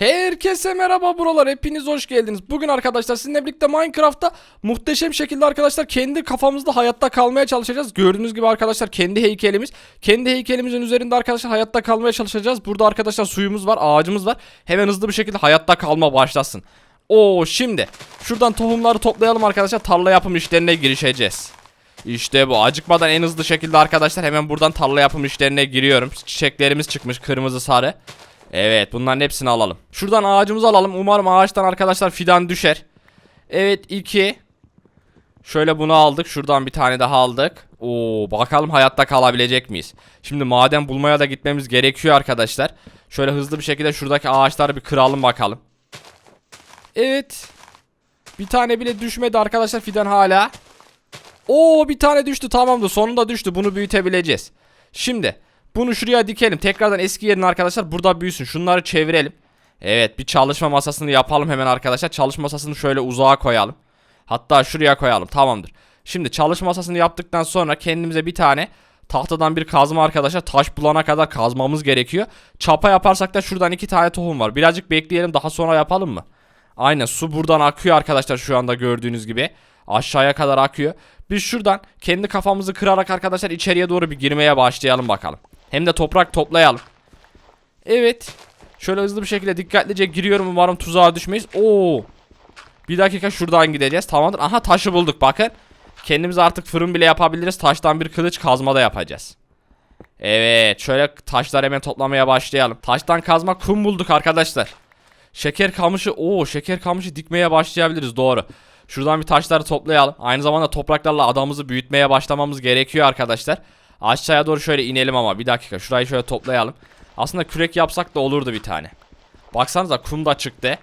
Herkese merhaba buralar hepiniz hoş geldiniz. Bugün arkadaşlar sizinle birlikte Minecraft'ta muhteşem şekilde arkadaşlar kendi kafamızda hayatta kalmaya çalışacağız. Gördüğünüz gibi arkadaşlar kendi heykelimiz. Kendi heykelimizin üzerinde arkadaşlar hayatta kalmaya çalışacağız. Burada arkadaşlar suyumuz var ağacımız var. Hemen hızlı bir şekilde hayatta kalma başlasın. Oo şimdi şuradan tohumları toplayalım arkadaşlar tarla yapım işlerine girişeceğiz. İşte bu acıkmadan en hızlı şekilde arkadaşlar hemen buradan tarla yapım işlerine giriyorum. Çiçeklerimiz çıkmış kırmızı sarı. Evet bunların hepsini alalım. Şuradan ağacımızı alalım. Umarım ağaçtan arkadaşlar fidan düşer. Evet 2. Şöyle bunu aldık. Şuradan bir tane daha aldık. Oo bakalım hayatta kalabilecek miyiz? Şimdi maden bulmaya da gitmemiz gerekiyor arkadaşlar. Şöyle hızlı bir şekilde şuradaki ağaçları bir kıralım bakalım. Evet. Bir tane bile düşmedi arkadaşlar fidan hala. Oo bir tane düştü tamamdır sonunda düştü bunu büyütebileceğiz. Şimdi bunu şuraya dikelim tekrardan eski yerine arkadaşlar burada büyüsün şunları çevirelim. Evet bir çalışma masasını yapalım hemen arkadaşlar çalışma masasını şöyle uzağa koyalım. Hatta şuraya koyalım tamamdır. Şimdi çalışma masasını yaptıktan sonra kendimize bir tane tahtadan bir kazma arkadaşlar taş bulana kadar kazmamız gerekiyor. Çapa yaparsak da şuradan iki tane tohum var birazcık bekleyelim daha sonra yapalım mı? Aynen su buradan akıyor arkadaşlar şu anda gördüğünüz gibi. Aşağıya kadar akıyor. Biz şuradan kendi kafamızı kırarak arkadaşlar içeriye doğru bir girmeye başlayalım bakalım. Hem de toprak toplayalım. Evet. Şöyle hızlı bir şekilde dikkatlice giriyorum umarım tuzağa düşmeyiz. Oo. Bir dakika şuradan gideceğiz. Tamamdır. Aha taşı bulduk bakın. Kendimiz artık fırın bile yapabiliriz. Taştan bir kılıç kazma da yapacağız. Evet şöyle taşlar hemen toplamaya başlayalım. Taştan kazma kum bulduk arkadaşlar. Şeker kamışı o şeker kamışı dikmeye başlayabiliriz doğru. Şuradan bir taşları toplayalım. Aynı zamanda topraklarla adamımızı büyütmeye başlamamız gerekiyor arkadaşlar. Aşağıya doğru şöyle inelim ama bir dakika şurayı şöyle toplayalım. Aslında kürek yapsak da olurdu bir tane. Baksanıza kum da çıktı.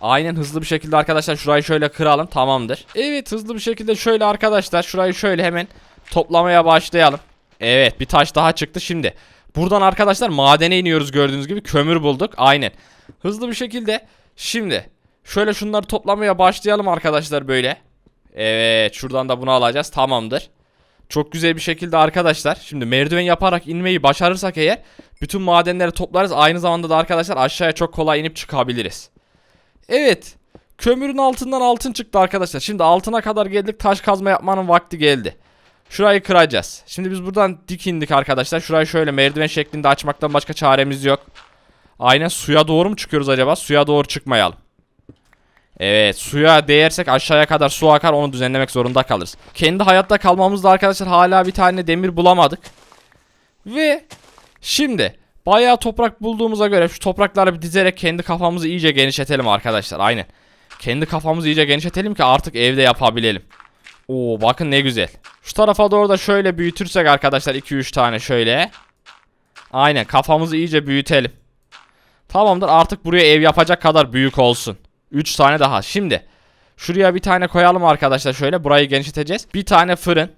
Aynen hızlı bir şekilde arkadaşlar şurayı şöyle kıralım tamamdır. Evet hızlı bir şekilde şöyle arkadaşlar şurayı şöyle hemen toplamaya başlayalım. Evet bir taş daha çıktı şimdi. Buradan arkadaşlar madene iniyoruz gördüğünüz gibi kömür bulduk. Aynen. Hızlı bir şekilde şimdi şöyle şunları toplamaya başlayalım arkadaşlar böyle. Evet şuradan da bunu alacağız tamamdır. Çok güzel bir şekilde arkadaşlar. Şimdi merdiven yaparak inmeyi başarırsak eğer bütün madenleri toplarız. Aynı zamanda da arkadaşlar aşağıya çok kolay inip çıkabiliriz. Evet. Kömürün altından altın çıktı arkadaşlar. Şimdi altına kadar geldik. Taş kazma yapmanın vakti geldi. Şurayı kıracağız. Şimdi biz buradan dik indik arkadaşlar. Şurayı şöyle merdiven şeklinde açmaktan başka çaremiz yok. Aynen suya doğru mu çıkıyoruz acaba? Suya doğru çıkmayalım. Evet suya değersek aşağıya kadar su akar onu düzenlemek zorunda kalırız. Kendi hayatta kalmamızda arkadaşlar hala bir tane demir bulamadık. Ve şimdi bayağı toprak bulduğumuza göre şu toprakları bir dizerek kendi kafamızı iyice genişletelim arkadaşlar. Aynen. Kendi kafamızı iyice genişletelim ki artık evde yapabilelim. Oo bakın ne güzel. Şu tarafa doğru da şöyle büyütürsek arkadaşlar 2-3 tane şöyle. Aynen kafamızı iyice büyütelim. Tamamdır artık buraya ev yapacak kadar büyük olsun. 3 tane daha. Şimdi şuraya bir tane koyalım arkadaşlar şöyle. Burayı genişleteceğiz. Bir tane fırın.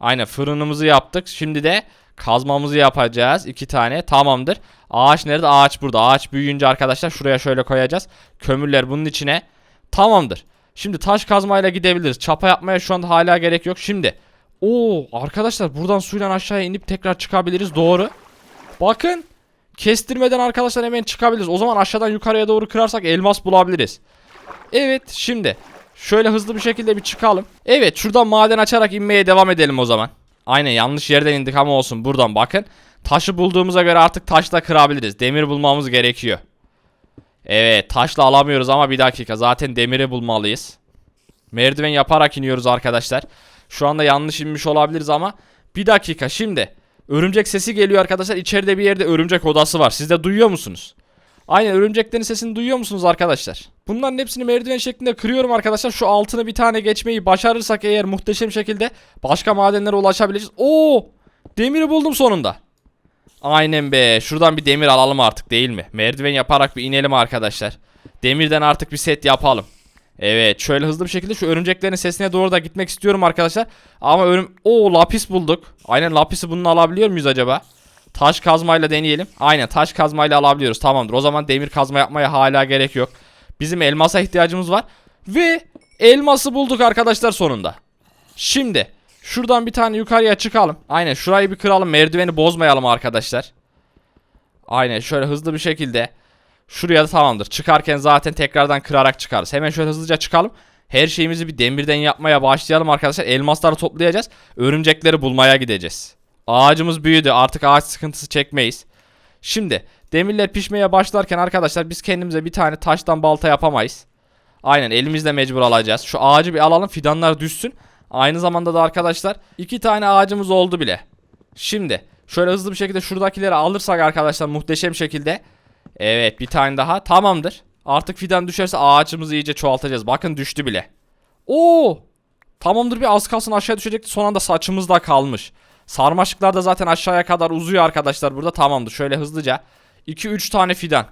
Aynen fırınımızı yaptık. Şimdi de kazmamızı yapacağız. 2 tane. Tamamdır. Ağaç nerede? Ağaç burada. Ağaç büyüyünce arkadaşlar şuraya şöyle koyacağız. Kömürler bunun içine. Tamamdır. Şimdi taş kazmayla gidebiliriz. Çapa yapmaya şu anda hala gerek yok. Şimdi. Oo arkadaşlar buradan suyla aşağıya inip tekrar çıkabiliriz. Doğru. Bakın. Kestirmeden arkadaşlar hemen çıkabiliriz. O zaman aşağıdan yukarıya doğru kırarsak elmas bulabiliriz. Evet şimdi şöyle hızlı bir şekilde bir çıkalım. Evet şuradan maden açarak inmeye devam edelim o zaman. Aynen yanlış yerden indik ama olsun buradan bakın. Taşı bulduğumuza göre artık taşla kırabiliriz. Demir bulmamız gerekiyor. Evet taşla alamıyoruz ama bir dakika zaten demiri bulmalıyız. Merdiven yaparak iniyoruz arkadaşlar. Şu anda yanlış inmiş olabiliriz ama bir dakika şimdi. Örümcek sesi geliyor arkadaşlar. İçeride bir yerde örümcek odası var. Siz de duyuyor musunuz? Aynen örümceklerin sesini duyuyor musunuz arkadaşlar? Bunların hepsini merdiven şeklinde kırıyorum arkadaşlar. Şu altını bir tane geçmeyi başarırsak eğer muhteşem şekilde başka madenlere ulaşabileceğiz. Oo! Demiri buldum sonunda. Aynen be. Şuradan bir demir alalım artık değil mi? Merdiven yaparak bir inelim arkadaşlar. Demirden artık bir set yapalım. Evet şöyle hızlı bir şekilde şu örümceklerin sesine doğru da gitmek istiyorum arkadaşlar. Ama örüm... Oo lapis bulduk. Aynen lapisi bununla alabiliyor muyuz acaba? Taş kazmayla deneyelim. Aynen taş kazmayla alabiliyoruz. Tamamdır. O zaman demir kazma yapmaya hala gerek yok. Bizim elmasa ihtiyacımız var. Ve elması bulduk arkadaşlar sonunda. Şimdi şuradan bir tane yukarıya çıkalım. Aynen şurayı bir kıralım. Merdiveni bozmayalım arkadaşlar. Aynen şöyle hızlı bir şekilde. Şuraya da tamamdır. Çıkarken zaten tekrardan kırarak çıkarız. Hemen şöyle hızlıca çıkalım. Her şeyimizi bir demirden yapmaya başlayalım arkadaşlar. Elmasları toplayacağız. Örümcekleri bulmaya gideceğiz. Ağacımız büyüdü. Artık ağaç sıkıntısı çekmeyiz. Şimdi demirler pişmeye başlarken arkadaşlar biz kendimize bir tane taştan balta yapamayız. Aynen elimizle mecbur alacağız. Şu ağacı bir alalım fidanlar düşsün. Aynı zamanda da arkadaşlar iki tane ağacımız oldu bile. Şimdi şöyle hızlı bir şekilde şuradakileri alırsak arkadaşlar muhteşem şekilde. Evet bir tane daha tamamdır. Artık fidan düşerse ağacımızı iyice çoğaltacağız. Bakın düştü bile. Oo! Tamamdır bir az kalsın aşağı düşecekti. Son anda saçımız da kalmış. Sarmaşıklar da zaten aşağıya kadar uzuyor arkadaşlar burada. Tamamdır. Şöyle hızlıca. 2-3 tane fidan.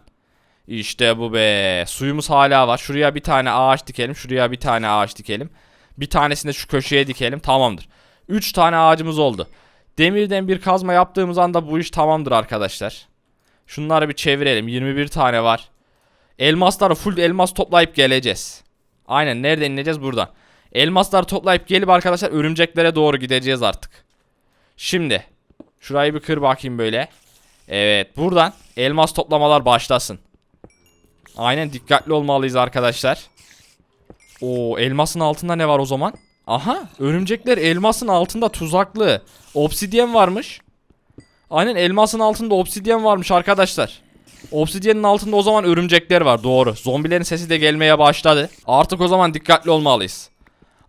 İşte bu be. Suyumuz hala var. Şuraya bir tane ağaç dikelim. Şuraya bir tane ağaç dikelim. Bir tanesini de şu köşeye dikelim. Tamamdır. 3 tane ağacımız oldu. Demirden bir kazma yaptığımız anda bu iş tamamdır arkadaşlar. Şunları bir çevirelim. 21 tane var. Elmasları full elmas toplayıp geleceğiz. Aynen nereden ineceğiz buradan. Elmasları toplayıp gelip arkadaşlar örümceklere doğru gideceğiz artık. Şimdi şurayı bir kır bakayım böyle. Evet buradan elmas toplamalar başlasın. Aynen dikkatli olmalıyız arkadaşlar. O elmasın altında ne var o zaman? Aha örümcekler elmasın altında tuzaklı. Obsidyen varmış. Aynen elmasın altında obsidyen varmış arkadaşlar. Obsidyenin altında o zaman örümcekler var doğru. Zombilerin sesi de gelmeye başladı. Artık o zaman dikkatli olmalıyız.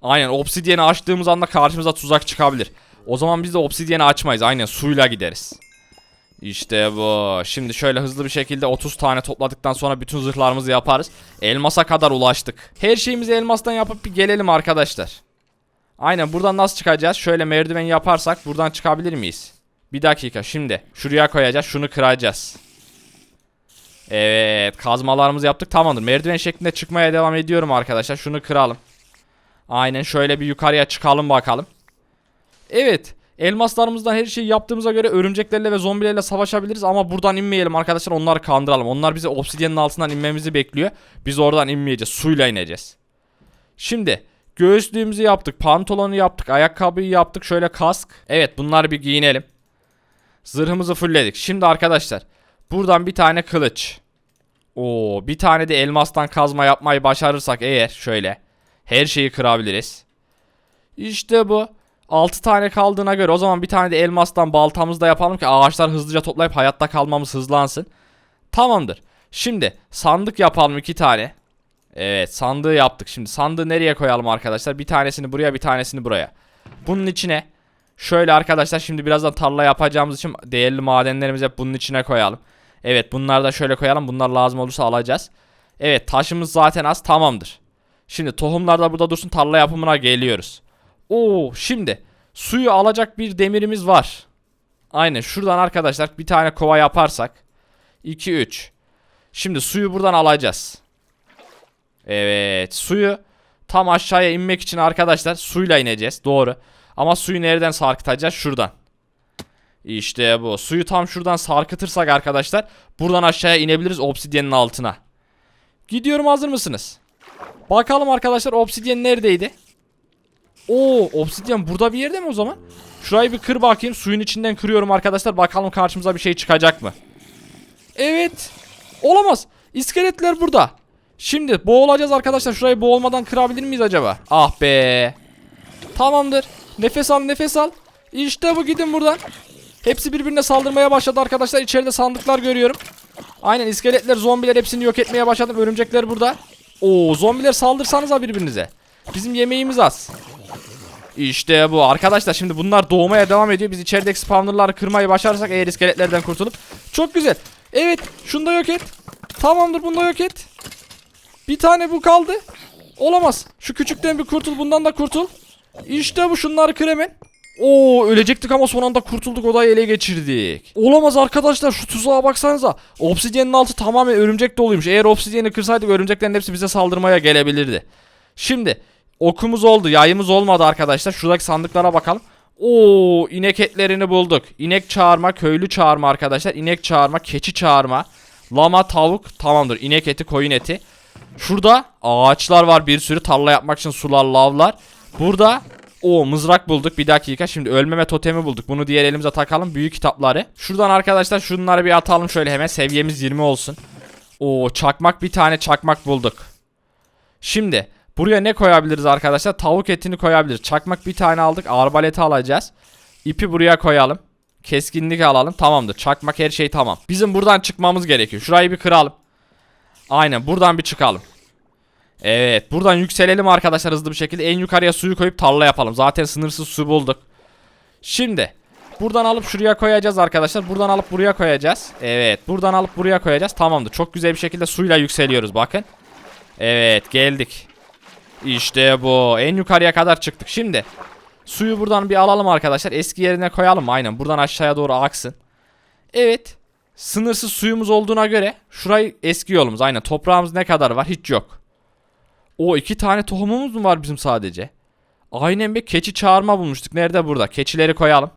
Aynen obsidyeni açtığımız anda karşımıza tuzak çıkabilir. O zaman biz de obsidyeni açmayız. Aynen suyla gideriz. İşte bu. Şimdi şöyle hızlı bir şekilde 30 tane topladıktan sonra bütün zırhlarımızı yaparız. Elmasa kadar ulaştık. Her şeyimizi elmastan yapıp bir gelelim arkadaşlar. Aynen buradan nasıl çıkacağız? Şöyle merdiven yaparsak buradan çıkabilir miyiz? Bir dakika şimdi. Şuraya koyacağız. Şunu kıracağız. Evet kazmalarımızı yaptık tamamdır. Merdiven şeklinde çıkmaya devam ediyorum arkadaşlar. Şunu kıralım. Aynen şöyle bir yukarıya çıkalım bakalım. Evet. Elmaslarımızdan her şeyi yaptığımıza göre örümceklerle ve zombilerle savaşabiliriz ama buradan inmeyelim arkadaşlar onları kandıralım. Onlar bize obsidyenin altından inmemizi bekliyor. Biz oradan inmeyeceğiz. Suyla ineceğiz. Şimdi göğüslüğümüzü yaptık. Pantolonu yaptık. Ayakkabıyı yaptık. Şöyle kask. Evet bunları bir giyinelim. Zırhımızı fullledik. Şimdi arkadaşlar buradan bir tane kılıç. Oo, bir tane de elmastan kazma yapmayı başarırsak eğer şöyle her şeyi kırabiliriz. İşte bu. 6 tane kaldığına göre o zaman bir tane de elmastan baltamızı da yapalım ki ağaçlar hızlıca toplayıp hayatta kalmamız hızlansın. Tamamdır. Şimdi sandık yapalım 2 tane. Evet sandığı yaptık. Şimdi sandığı nereye koyalım arkadaşlar? Bir tanesini buraya bir tanesini buraya. Bunun içine şöyle arkadaşlar şimdi birazdan tarla yapacağımız için değerli madenlerimizi hep bunun içine koyalım. Evet bunları da şöyle koyalım. Bunlar lazım olursa alacağız. Evet taşımız zaten az tamamdır. Şimdi tohumlar da burada dursun tarla yapımına geliyoruz. Oo şimdi suyu alacak bir demirimiz var. Aynen şuradan arkadaşlar bir tane kova yaparsak 2 3. Şimdi suyu buradan alacağız. Evet suyu tam aşağıya inmek için arkadaşlar suyla ineceğiz doğru. Ama suyu nereden sarkıtacağız? Şuradan. İşte bu. Suyu tam şuradan sarkıtırsak arkadaşlar buradan aşağıya inebiliriz obsidyenin altına. Gidiyorum hazır mısınız? Bakalım arkadaşlar obsidyen neredeydi? Oo obsidyen burada bir yerde mi o zaman? Şurayı bir kır bakayım. Suyun içinden kırıyorum arkadaşlar. Bakalım karşımıza bir şey çıkacak mı? Evet. Olamaz. İskeletler burada. Şimdi boğulacağız arkadaşlar. Şurayı boğulmadan kırabilir miyiz acaba? Ah be. Tamamdır. Nefes al nefes al. İşte bu gidin buradan. Hepsi birbirine saldırmaya başladı arkadaşlar. İçeride sandıklar görüyorum. Aynen iskeletler zombiler hepsini yok etmeye başladım. Örümcekler burada. Oo zombiler saldırsanıza birbirinize. Bizim yemeğimiz az. İşte bu arkadaşlar şimdi bunlar doğmaya devam ediyor. Biz içerideki spawnerları kırmayı başarırsak eğer iskeletlerden kurtulup. Çok güzel. Evet şunu da yok et. Tamamdır bunu da yok et. Bir tane bu kaldı. Olamaz. Şu küçükten bir kurtul bundan da kurtul. İşte bu şunları kır hemen. Oo ölecektik ama son anda kurtulduk odayı ele geçirdik. Olamaz arkadaşlar şu tuzağa baksanıza. Obsidyenin altı tamamen örümcek doluymuş. Eğer obsidyeni kırsaydık örümceklerin hepsi bize saldırmaya gelebilirdi. Şimdi okumuz oldu yayımız olmadı arkadaşlar. Şuradaki sandıklara bakalım. Oo inek etlerini bulduk. İnek çağırma, köylü çağırma arkadaşlar. İnek çağırma, keçi çağırma. Lama, tavuk tamamdır. İnek eti, koyun eti. Şurada ağaçlar var bir sürü tarla yapmak için sular, lavlar. Burada o mızrak bulduk. Bir dakika. Şimdi ölmeme totemi bulduk. Bunu diğer elimize takalım. Büyük kitapları. Şuradan arkadaşlar şunları bir atalım şöyle hemen. Seviyemiz 20 olsun. Oo çakmak bir tane çakmak bulduk. Şimdi buraya ne koyabiliriz arkadaşlar? Tavuk etini koyabiliriz. Çakmak bir tane aldık. Arbaleti alacağız. İpi buraya koyalım. Keskinlik alalım. Tamamdır. Çakmak her şey tamam. Bizim buradan çıkmamız gerekiyor. Şurayı bir kıralım. Aynen buradan bir çıkalım. Evet buradan yükselelim arkadaşlar hızlı bir şekilde. En yukarıya suyu koyup tarla yapalım. Zaten sınırsız su bulduk. Şimdi buradan alıp şuraya koyacağız arkadaşlar. Buradan alıp buraya koyacağız. Evet buradan alıp buraya koyacağız. Tamamdır. Çok güzel bir şekilde suyla yükseliyoruz bakın. Evet geldik. İşte bu. En yukarıya kadar çıktık. Şimdi suyu buradan bir alalım arkadaşlar. Eski yerine koyalım. Aynen buradan aşağıya doğru aksın. Evet. Sınırsız suyumuz olduğuna göre şurayı eski yolumuz. Aynen toprağımız ne kadar var? Hiç yok. O iki tane tohumumuz mu var bizim sadece? Aynen be keçi çağırma bulmuştuk. Nerede burada? Keçileri koyalım.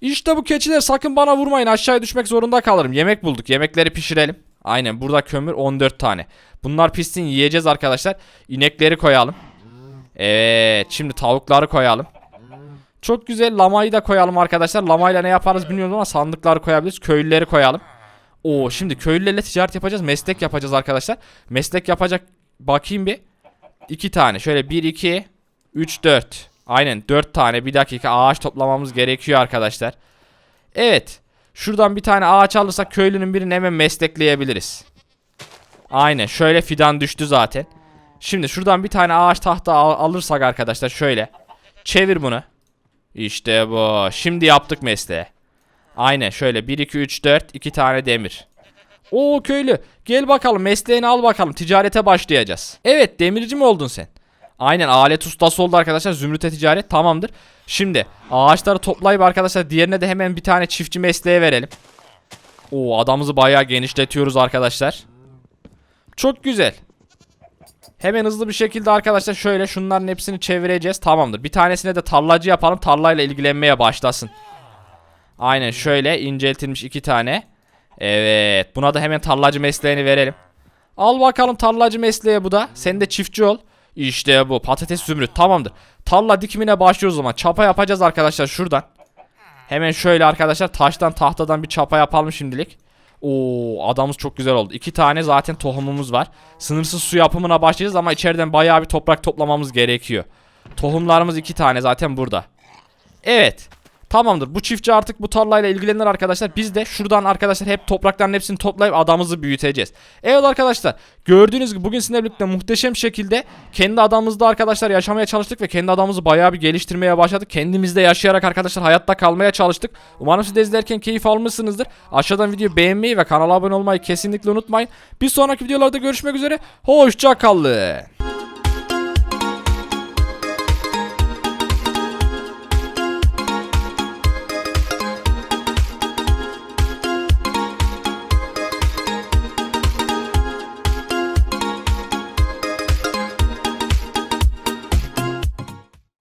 İşte bu keçiler sakın bana vurmayın. Aşağıya düşmek zorunda kalırım. Yemek bulduk. Yemekleri pişirelim. Aynen burada kömür 14 tane. Bunlar pişsin yiyeceğiz arkadaşlar. İnekleri koyalım. Evet şimdi tavukları koyalım. Çok güzel lamayı da koyalım arkadaşlar. Lamayla ne yaparız bilmiyorum ama sandıkları koyabiliriz. Köylüleri koyalım. Oo şimdi köylülerle ticaret yapacağız. Meslek yapacağız arkadaşlar. Meslek yapacak bakayım bir. İki tane. Şöyle 1 2 3 4. Aynen 4 tane. Bir dakika ağaç toplamamız gerekiyor arkadaşlar. Evet. Şuradan bir tane ağaç alırsak köylünün birini hemen meslekleyebiliriz. Aynen şöyle fidan düştü zaten. Şimdi şuradan bir tane ağaç tahta al- alırsak arkadaşlar şöyle. Çevir bunu. İşte bu. Şimdi yaptık mesleği. Aynen şöyle 1 2 3 4 2 tane demir. Oo köylü gel bakalım mesleğini al bakalım ticarete başlayacağız. Evet demirci mi oldun sen? Aynen alet ustası oldu arkadaşlar zümrüte ticaret tamamdır. Şimdi ağaçları toplayıp arkadaşlar diğerine de hemen bir tane çiftçi mesleğe verelim. Oo adamımızı bayağı genişletiyoruz arkadaşlar. Çok güzel. Hemen hızlı bir şekilde arkadaşlar şöyle şunların hepsini çevireceğiz. Tamamdır. Bir tanesine de tarlacı yapalım. Tarlayla ilgilenmeye başlasın. Aynen şöyle inceltilmiş iki tane. Evet. Buna da hemen tarlacı mesleğini verelim. Al bakalım tarlacı mesleği bu da. Sen de çiftçi ol. İşte bu patates zümrüt tamamdır. Tarla dikimine başlıyoruz o zaman. Çapa yapacağız arkadaşlar şuradan. Hemen şöyle arkadaşlar taştan tahtadan bir çapa yapalım şimdilik. Oo adamız çok güzel oldu. İki tane zaten tohumumuz var. Sınırsız su yapımına başlayacağız ama içeriden bayağı bir toprak toplamamız gerekiyor. Tohumlarımız iki tane zaten burada. Evet. Tamamdır. Bu çiftçi artık bu tarlayla ilgilenir arkadaşlar. Biz de şuradan arkadaşlar hep toprakların hepsini toplayıp adamımızı büyüteceğiz. Evet arkadaşlar. Gördüğünüz gibi bugün sizinle birlikte muhteşem şekilde kendi adamımızda arkadaşlar yaşamaya çalıştık ve kendi adamımızı bayağı bir geliştirmeye başladık. Kendimizde yaşayarak arkadaşlar hayatta kalmaya çalıştık. Umarım siz de izlerken keyif almışsınızdır. Aşağıdan videoyu beğenmeyi ve kanala abone olmayı kesinlikle unutmayın. Bir sonraki videolarda görüşmek üzere. Hoşça kalın.